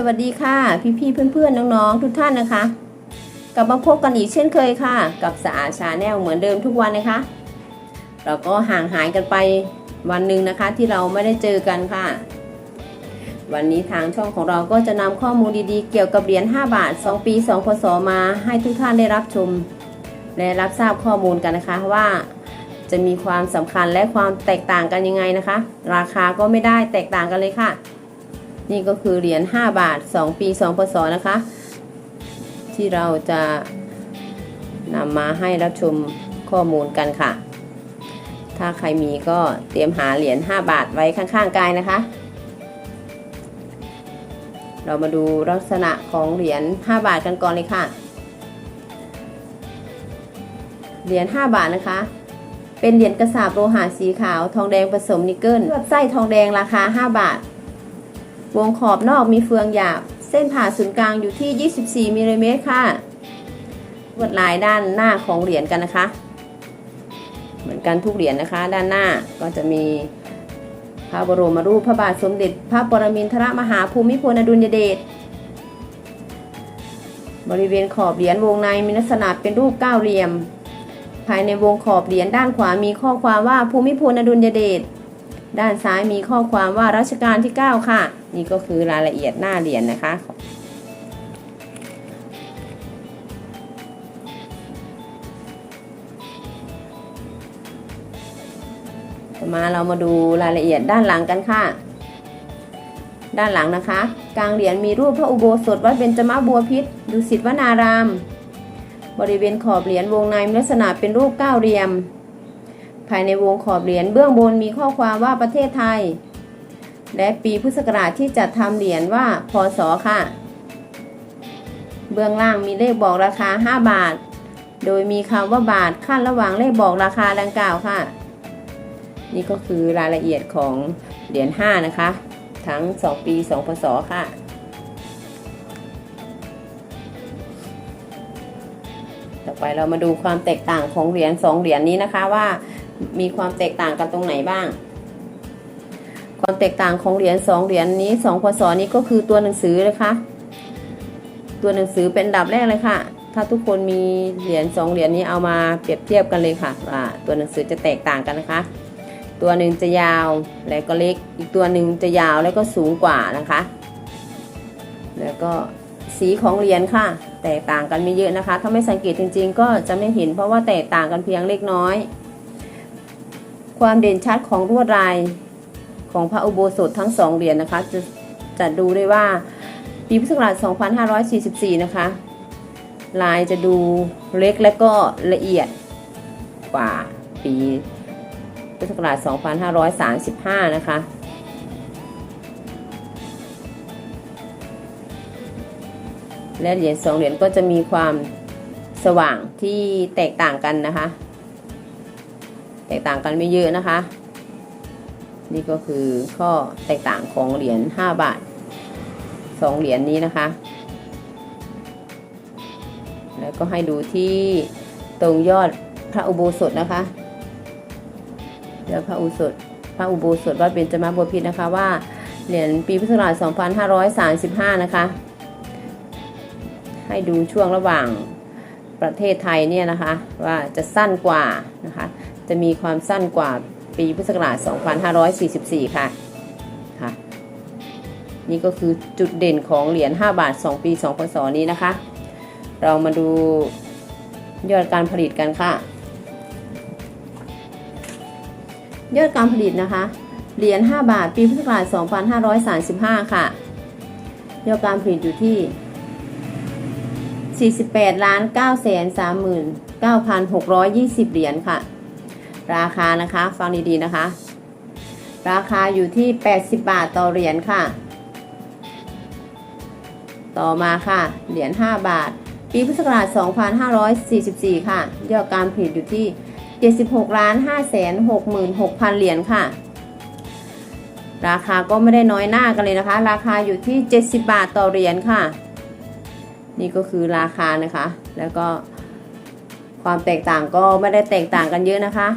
สวัสดีค่ะ พี่ๆเพื่อนๆน้องๆ ทุกท่านนะคะ กลับมาพบกันอีกเช่นเคยค่ะ กับสะอาดชาแนลเหมือนเดิมทุกวันนะคะ เราก็ห่างหายกันไปวันหนึ่งนะคะที่เราไม่ได้เจอกันค่ะ วันนี้ทางช่องของเราก็จะนำข้อมูลดีๆ เกี่ยวกับเหรียญ5 บาท 2 ปี2พศมาให้ทุกท่านได้รับชม และรับทราบข้อมูลกันนะคะว่าจะมีความสำคัญและความแตกต่างกันยังไงนะคะ ราคาก็ไม่ได้แตกต่างกันเลยค่ะ นี่ก็คือเหรียญ5บาท 2 ปี 2 พศนะคะ ที่เราจะนำมาให้รับชมข้อมูลกันค่ะ ถ้าใครมีก็เตรียมหาเหรียญ5บาทไว้ข้างๆกายนะคะ เรามาดูลักษณะของเหรียญ5บาทกันก่อนเลยค่ะ เหรียญ5บาทนะคะเป็นเหรียญกระสาบโลหะสีขาวทองแดงผสมนิกเกิลเคลือบไส้ทองแดงราคา 5 บาท วงขอบนอกมีเฟืองหยาบ เส้นผ่าศูนย์กลางอยู่ที่ 24มิลลิเมตรค่ะลวดลายด้านหน้าของเหรียญกันนะคะ เหมือนกันทุกเหรียญนะคะ ด้านหน้าก็จะมีพระบรมรูปพระบาทสมเด็จ พระปรมินทรมหาภูมิพลอดุลยเดชบริเวณขอบเหรียญวงในมีลักษณะเป็นรูปเก้าเหลี่ยม ภายในวงขอบเหรียญด้านขวามีข้อความว่าภูมิพลอดุลยเดช ด้านซ้ายมีข้อความว่ารัชกาลที่ 9 ค่ะ นี่ก็คือรายละเอียดหน้าเหรียญนะคะ ต่อมาเรามาดูรายละเอียดด้านหลังกันค่ะ ด้านหลังนะคะ กลางเหรียญมีรูปพระอุโบสถวัดเบญจมาบัวพิษดุสิตวนาราม บริเวณขอบเหรียญวงในมีลักษณะเป็นรูปเก้าเหลี่ยม ภายในวงขอบเหรียญเบื้องบนมีข้อความว่าประเทศไทย และปีพุทธศักราชที่จัดทำเหรียญว่าพศค่ะ เบื้องล่างมีเลขบอกราคา 5 บาท โดยมีคำว่าบาทขั้นระหว่างเลขบอกราคาดังกล่าวค่ะ นี่ก็คือรายละเอียดของเหรียญ5นะคะ ทั้ง 2 ปี 2 พศค่ะต่อไปเรามาดูความแตกต่างของเหรียญ2เหรียญนี้นะคะว่า มีความแตกต่างกันตรงไหนบ้าง ความแตกต่างของเหรียญ2เหรียญนี้2พศนี้ก็คือตัวหนังสือเลยค่ะตัวหนังสือเป็นดับแรกเลยค่ะ ถ้าทุกคนมีเหรียญ2เหรียญนี้เอามาเปรียบเทียบกันเลยค่ะว่าตัวหนังสือจะแตกต่างกันนะคะ ตัวหนึ่งจะยาวและก็เล็ก อีกตัวหนึ่งจะยาวแล้วก็สูงกว่านะคะ แล้วก็สีของเหรียญค่ะ แตกต่างกันไม่เยอะนะคะ ถ้าไม่สังเกตจริง ๆ ก็จะไม่เห็นเพราะว่าแตกต่างกันเพียงเล็กน้อย ความเด่นชัดของลวดลายของพระอุโบสถทั้งสองเหรียญนะคะ จะจะดูได้ว่าปีพุทธศักราช 2544 นะคะ ลายจะดูเล็กและก็ละเอียดกว่าปีพุทธศักราช 2535 นะคะ และเหรียญสองเหรียญก็จะมีความสว่างที่แตกต่างกันนะคะ แตกต่างกันไม่เยอะนะคะ นี่ก็คือข้อแตกต่างของเหรียญ5บาท2เหรียญนี้นะคะ แล้วก็ให้ดูที่ตรงยอดพระอุโบสถนะคะยอดพระอุโบสถพระอุโบสถวัดเบญจมาบพิตรนะคะว่าเหรียญปีพุทธศักราช2535 นะคะ ให้ดูช่วงระหว่างประเทศไทยเนี่ยนะคะ ว่าจะสั้นกว่านะคะ จะมีความสั้นกว่าปีพุทธศักราช 2544 ค่ะ ค่ะ นี่ก็คือจุดเด่นของเหรียญ 5 บาท 2 ปี 2 พศ นี้นะคะ เรามาดูยอดการผลิตกันค่ะ ยอดการผลิตนะคะ เหรียญ 5 บาท ปีพุทธศักราช 2535 ค่ะ ยอดการผลิตอยู่ที่ 48ล้าน9แสน39,620 เหรียญค่ะ ราคานะคะ ฟังดีๆนะคะ ราคาอยู่ที่ 80 บาทต่อเหรียญค่ะ ต่อมาค่ะ เหรียญ 5 บาท ปีพุทธศักราช 2544 ค่ะ ยอดการผลิตอยู่ที่ 76ล้าน5แสน66,000 เหรียญค่ะ ราคาก็ไม่ได้น้อยหน้ากันเลยนะคะ ราคาอยู่ที่ 70 บาทต่อเหรียญค่ะ นี่ก็คือราคานะคะ แล้วก็ความแตกต่างก็ไม่ได้แตกต่างกันเยอะนะคะ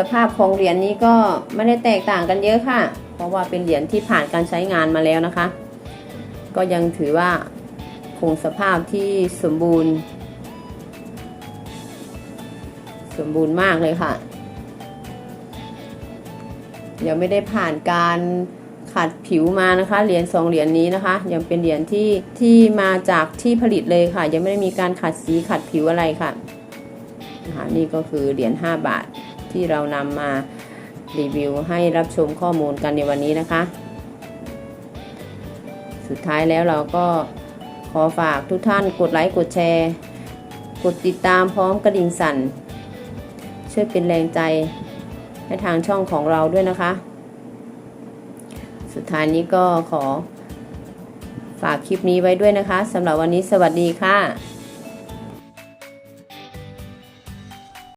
สภาพของเหรียญนี้ก็ไม่ได้แตกต่างกันเยอะค่ะ เพราะว่าเป็นเหรียญที่ผ่านการใช้งานมาแล้วนะคะ ก็ยังถือว่าคงสภาพที่สมบูรณ์ สมบูรณ์มากเลยค่ะ ยังไม่ได้ผ่านการขัดผิวมานะคะ เหรียญสองเหรียญนี้นะคะ ยังเป็นเหรียญที่ที่มาจากที่ผลิตเลยค่ะ ยังไม่ได้มีการขัดสีขัดผิวอะไรค่ะนะคะนี่ก็คือเหรียญ5บาท ที่เรานำมารีวิวให้รับชมข้อมูลกันในวันนี้นะคะ สุดท้ายแล้วเราก็ขอฝากทุกท่านกดไลค์กดแชร์ กดติดตามพร้อมกระดิ่งสั่น ช่วยเป็นแรงใจให้ทางช่องของเราด้วยนะคะ สุดท้ายนี้ก็ขอฝากคลิปนี้ไว้ด้วยนะคะสำหรับวันนี้สวัสดีค่ะ